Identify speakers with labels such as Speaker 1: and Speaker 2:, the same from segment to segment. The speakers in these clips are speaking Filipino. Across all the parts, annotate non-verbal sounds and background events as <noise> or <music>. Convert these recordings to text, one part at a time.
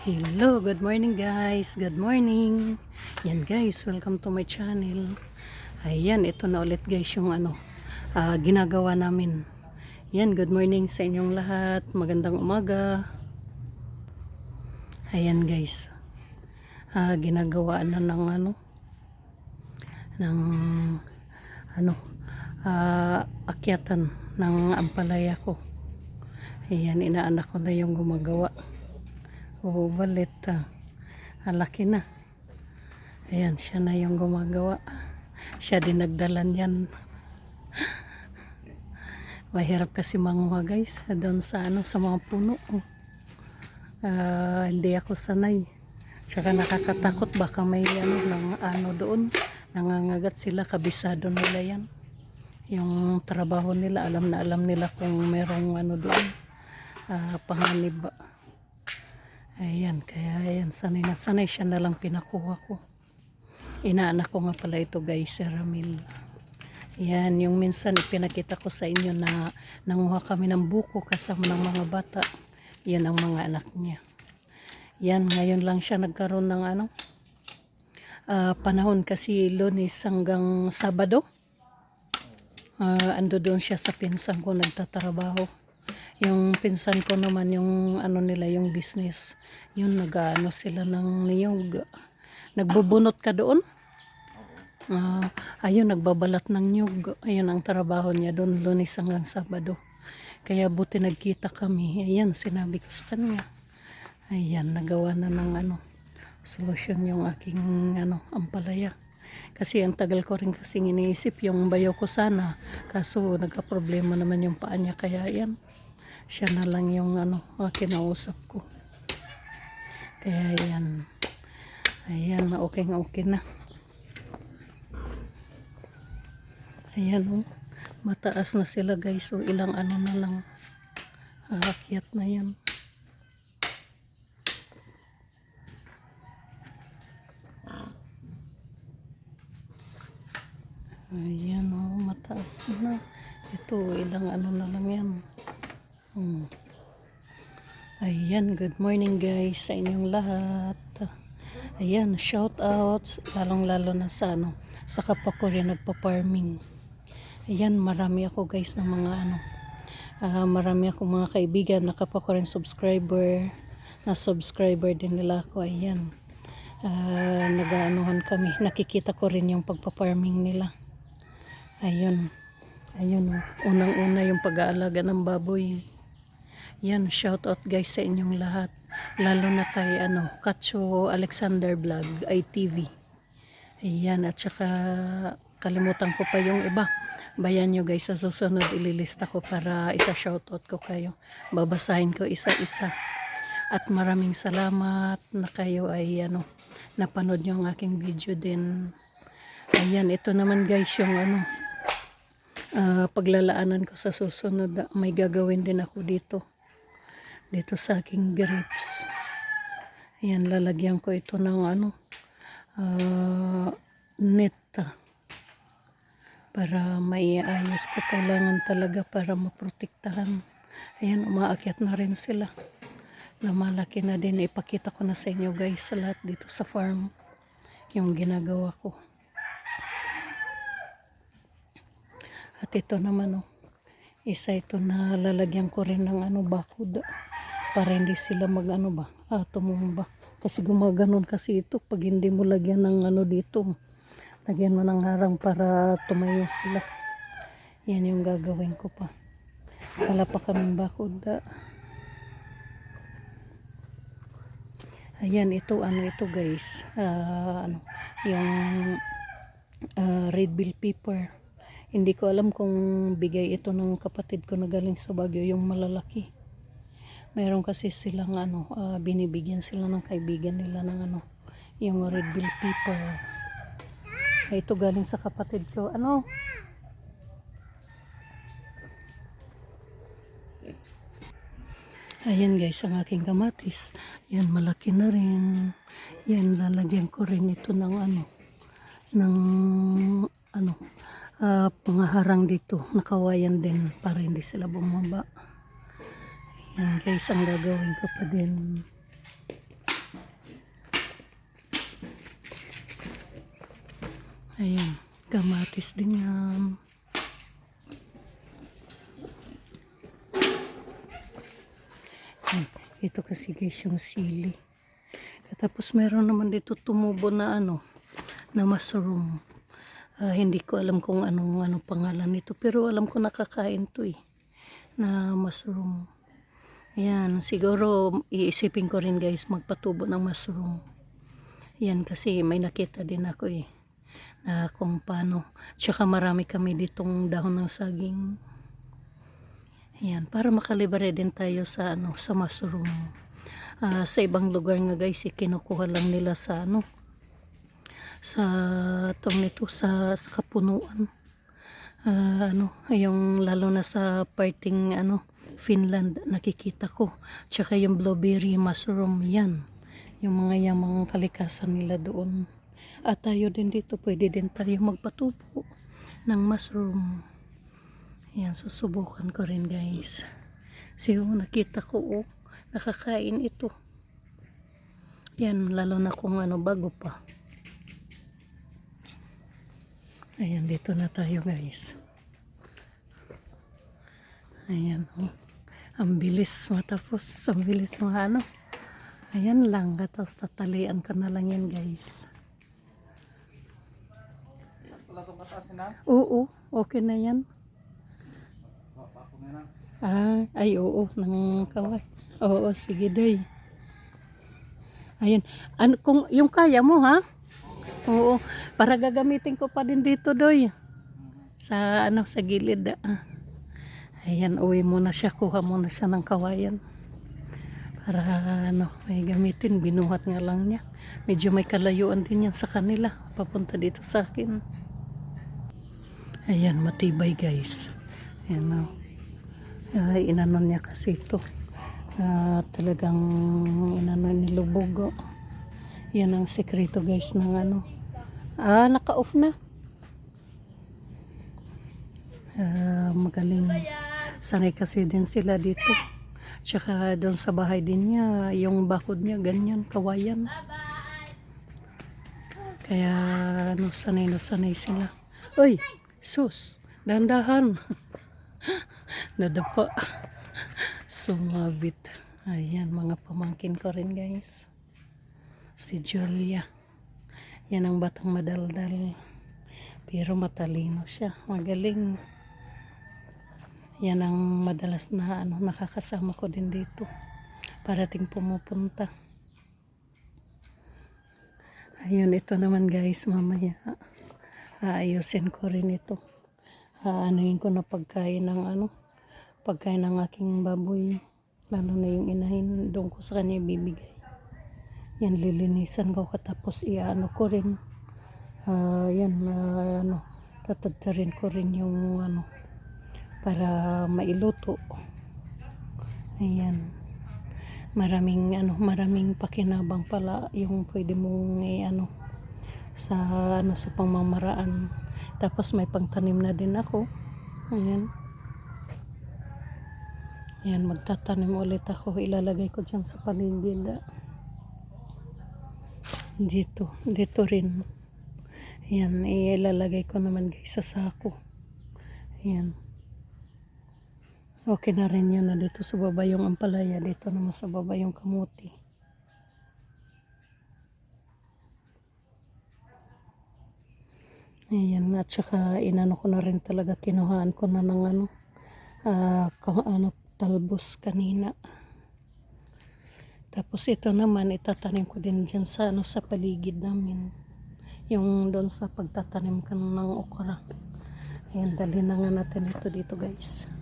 Speaker 1: Hello, good morning guys. Good morning. Yan guys, welcome to my channel. Ayan, ito na ulit guys yung ano, ah, ginagawa namin. Yan, good morning sa inyong lahat. Magandang umaga. Ayan guys. Ah, ginagawa na ng ano, ng ano, ah, akyatan ng ampalaya ko. Ayan, inaanak ko na yung gumagawa. Oo, balit. Ah. Ang laki na. Ayan, siya na yung gumagawa. Siya din nagdalan yan. Mahirap kasi manguha guys. Doon sa ano, sa mga puno. Oh. Ah, hindi ako sanay. Tsaka nakakatakot baka may ano, ng, ano doon. Nangangagat sila, kabisado nila yan. Yung trabaho nila, alam na alam nila kung merong ano doon. Ah, panganib ba. Ayan, kaya ayan, sanay na sanay siya na lang pinakuha ko. Inaanak ko nga pala ito guys, Ramil. Yan, yung minsan ipinakita ko sa inyo na nanguha kami ng buko kasama ng mga bata. Yan ang mga anak niya. Yan, ngayon lang siya nagkaroon ng ano, ah, panahon kasi lunes hanggang Sabado. Ah, ando doon siya sa pinsan ko nagtatrabaho. Yung pinsan ko naman yung ano nila yung business. Yun nag-ano sila ng niyog. Nagbubunot ka doon? Ah, ayun nagbabalat ng niyog. Ayun ang trabaho niya doon lunes hanggang Sabado. Kaya buti nagkita kami. Ayan sinabi ko sa kanya. Ayan nagawa na ng ano solusyon yung aking ano ampalaya. Kasi ang tagal ko rin kasi iniisip yung bayo ko sana. Kaso nagka-problema naman yung paa niya. Kaya yan, siya na lang yung ano, ah, kinausap ko. Kaya yan. Ayan, okay nga okay na. Ayan oh. Mataas na sila guys. So ilang ano na lang. Aakyat na yan. Ayan oh, mataas na. Ito, ilang ano na lang yan. Hmm. Ayan, good morning guys sa inyong lahat. Ayan, shout outs, lalong lalo na sa ano, sa kapwa ko rin nagpa-farming. Ayan, marami ako guys ng mga ano, ah, marami ako mga kaibigan na kapwa ko rin subscriber, na subscriber din nila ako. Ayan, Ah, nag-aanuhan kami, nakikita ko rin yung pagpa-farming nila. Ayun. Ayun. Unang-una yung pag-aalaga ng baboy. Yan, shout out guys sa inyong lahat. Lalo na kay ano, Katso Alexander Vlog, ITV. Ayan, at saka kalimutan ko pa yung iba. Bayan nyo guys, sa susunod ililista ko para isa shout out ko kayo. Babasahin ko isa-isa. At maraming salamat na kayo ay ano, napanood nyo ang aking video din. Ayan, ito naman guys yung ano, ah, paglalaanan ko sa susunod. May gagawin din ako dito. Dito sa aking grapes. Ayan, lalagyan ko ito ng ano, ah, net para maiayos ko. Kailangan talaga para maprotektahan. Ayan, umaakyat na rin sila. Lumalaki na din. Ipakita ko na sa inyo guys sa lahat dito sa farm. Yung ginagawa ko. At ito naman oh. Isa ito na lalagyan ko rin ng ano bakod. Para hindi sila mag ano ba. Ah, tumumba. Kasi gumaganon kasi ito. Pag hindi mo lagyan ng ano dito. Lagyan mo ng harang para tumayo sila. Yan yung gagawin ko pa. Wala pa kaming bakod. Ah. Ayan, ito ano ito guys. Ah, ano, yung ah, red bell pepper. Hindi ko alam kung bigay ito ng kapatid ko na galing sa Baguio, yung malalaki. Meron kasi silang ano, ah, binibigyan sila ng kaibigan nila ng ano, yung red bell pepper. Ah, Ito galing sa kapatid ko. Ano? Ayan guys, ang aking kamatis. Yan, malaki na rin. Yan, lalagyan ko rin ito ng ano, ng ano, ah, pangaharang dito. Nakawayan din para hindi sila bumaba. Yan guys, ang gagawin ko pa din. Ayan, kamatis din yan. Ito kasi guys yung sili. Tapos meron naman dito tumubo na ano, na mushroom. Uh, hindi ko alam kung anong ano pangalan nito pero alam ko nakakain to eh na mushroom. Ayan, siguro iisipin ko rin guys magpatubo ng mushroom. Yan kasi may nakita din ako eh na kung paano. Tsaka marami kami ditong dahon ng saging. Ayan, para makalibre din tayo sa ano sa mushroom. Ah, sa ibang lugar nga guys, eh, kinukuha lang nila sa ano sa tong nito sa, sa kapunuan. Ah, ano, yung lalo na sa parting ano Finland nakikita ko. Tsaka yung blueberry mushroom yan. Yung mga yamang kalikasan nila doon. At tayo din dito, pwede din tayo magpatubo ng mushroom. Yan, susubukan ko rin guys. Kasi oh, nakita ko, oh, nakakain ito. Yan, lalo na kung ano, bago pa. Ayan, dito na tayo guys. Ayan, oh. Ang bilis matapos. Ang bilis mga ano. Ayan lang. Tapos tatalian ko na lang yan guys.
Speaker 2: Wala itong katasin na?
Speaker 1: Oo, okay na yan. Ah, ay oo, nang kaway. Oo, sige day. Ayan. Ano, kung, yung kaya mo ha? Oo, para gagamitin ko pa din dito doy. Sa ano, sa gilid. Ah. Ayan, uwi muna siya. Kuha muna siya ng kawayan. Para ano, may gamitin. Binuhat nga lang niya. Medyo may kalayuan din yan sa kanila. Papunta dito sa akin. Ayan, matibay guys. Ayan o. Uh, inanon niya kasi ito. Ah, talagang inanon nilubog. oh. Yan ang sekreto guys ng ano. Ah, naka-off na. Ah, magaling. Sanay kasi din sila dito. Tsaka doon sa bahay din niya, yung bakod niya, ganyan, kawayan. Kaya, ano, sanay na sanay sila. Uy, sus, dandahan. <laughs> Nadapa. Sumabit. Ayan, mga pamangkin ko rin guys. Si Julia. Yan ang batang madaldal. Pero matalino siya. Magaling. Yan ang madalas na ano, nakakasama ko din dito. Parating pumupunta. Ayun, ito naman guys, mamaya. Aayusin ko rin ito. Aanuhin ko na pagkain ng ano, pagkain ng aking baboy. Lalo na yung inahin, doon ko sa kanya bibigay. Yan, lilinisan ko katapos iano ko rin. Ah, yan, ah, ano, tatadtarin ko rin yung ano, para mailuto. Ayan. Maraming ano, maraming pakinabang pala yung pwede mong i ano sa ano sa pamamaraan. Tapos may pangtanim na din ako. Ayan. Ayan, magtatanim ulit ako. Ilalagay ko dyan sa paligid. Dito, dito rin. Ayan, ilalagay ko naman guys sa sako. Ayan. Okay na rin yun na dito sa baba yung ampalaya. Dito naman sa baba yung kamuti. Ayan, at saka inano ko na rin talaga, kinuhaan ko na ng ano, ka- ano, talbos kanina. Tapos ito naman, itatanim ko din dyan sa, ano, sa paligid namin. Yung doon sa pagtatanim ka ng okra. Ayan, dali na nga natin ito dito guys.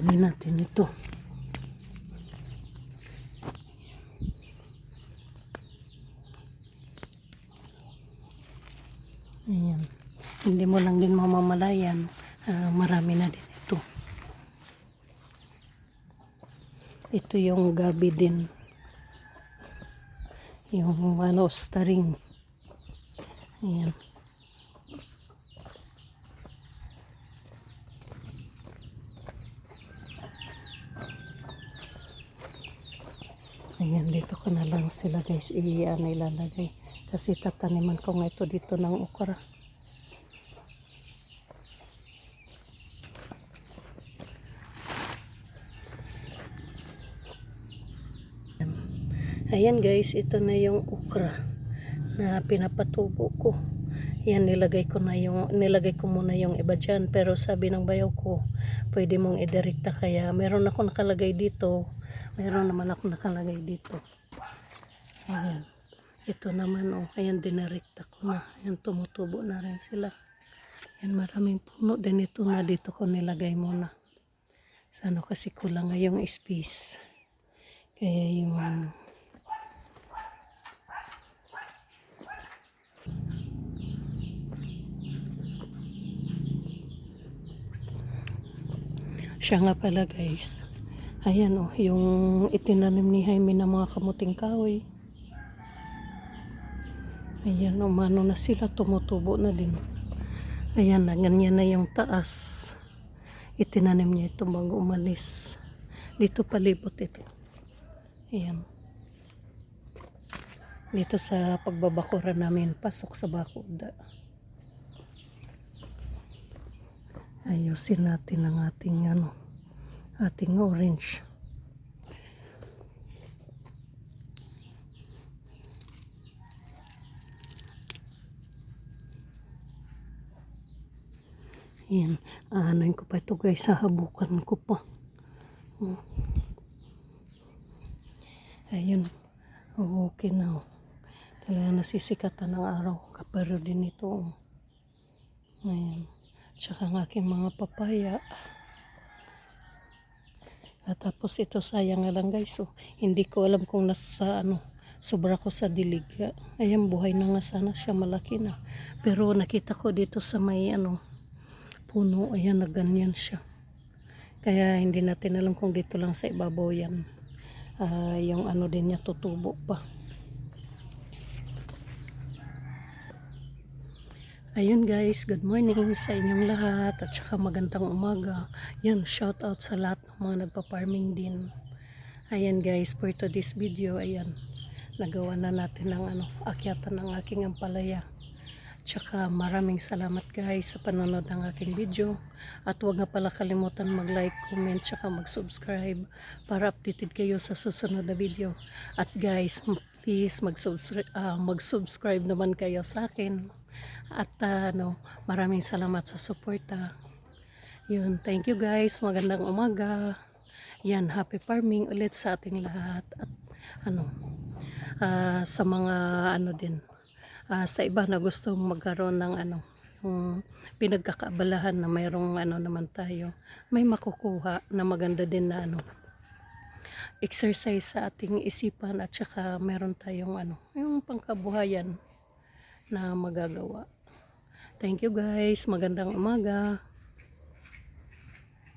Speaker 1: Kunin natin ito. Ayan. Hindi mo lang din mamamalayan. ah, marami na din ito. Ito yung gabi din. Yung ano, staring. Ayan. Ayan, dito ko na lang sila guys i-ano ilalagay. Kasi tataniman ko nga ito dito ng okra. Ayan guys, ito na yung okra na pinapatubo ko. Yan, nilagay ko na yung, nilagay ko muna yung iba dyan. Pero sabi ng bayaw ko, pwede mong idirekta. Kaya meron ako nakalagay dito. Meron naman ako nakalagay dito. Ayan. Ito naman, oh. Ayan, dinirekta ko na. Ayan, tumutubo na rin sila. Ayan, maraming puno din ito na dito ko nilagay muna. Sana kasi kulang nga yung space. Kaya yung Siya nga pala guys. Ayan oh, yung itinanim ni Jaime ng mga kamuting kahoy. Ayan, umano na sila, tumutubo na din. Ayan na, ganyan na yung taas. Itinanim niya ito bago umalis. Dito palibot ito. Ayan. Dito sa pagbabakura namin, pasok sa bakuda. Ayusin natin ang ating ano, ating orange. Yan, aanoin ko pa ito guys, sahabukan ko pa. Hmm. Ayun, oh, okay na. Oh. Talaga nasisikatan ng araw. Kaparo din ito. Oh. Ayan. Tsaka ang aking mga papaya. At tapos ito sayang nga lang guys. Oh. Hindi ko alam kung nasa ano, sobra ko sa dilig. Ayan, buhay na nga sana siya malaki na. Pero nakita ko dito sa may ano, puno. Ayan, na ganyan siya. Kaya hindi natin alam kung dito lang sa ibabaw yan. Ah, yung ano din niya tutubo pa. Ayun guys, good morning sa inyong lahat at saka magandang umaga. Yan, shout out sa lahat ng mga nagpa-farming din. Ayan guys, for today's video, ayan, nagawa na natin ng ano, akyatan ng aking ampalaya. Tsaka maraming salamat guys sa panonood ng aking video. At huwag nga pala kalimutan mag-like, comment, tsaka mag-subscribe para updated kayo sa susunod na video. At guys, please ah, mag-subscribe naman kayo sa akin. At ah, ano, maraming salamat sa suporta. Yun, thank you guys. Magandang umaga. Yan, happy farming ulit sa ating lahat. At ano, ah, sa mga ano din, ah, sa iba na gustong magkaroon ng ano, yung pinagkakaabalahan na mayroong ano naman tayo, may makukuha na maganda din na ano, exercise sa ating isipan at saka meron tayong ano, yung pangkabuhayan na magagawa. Thank you guys. Magandang umaga.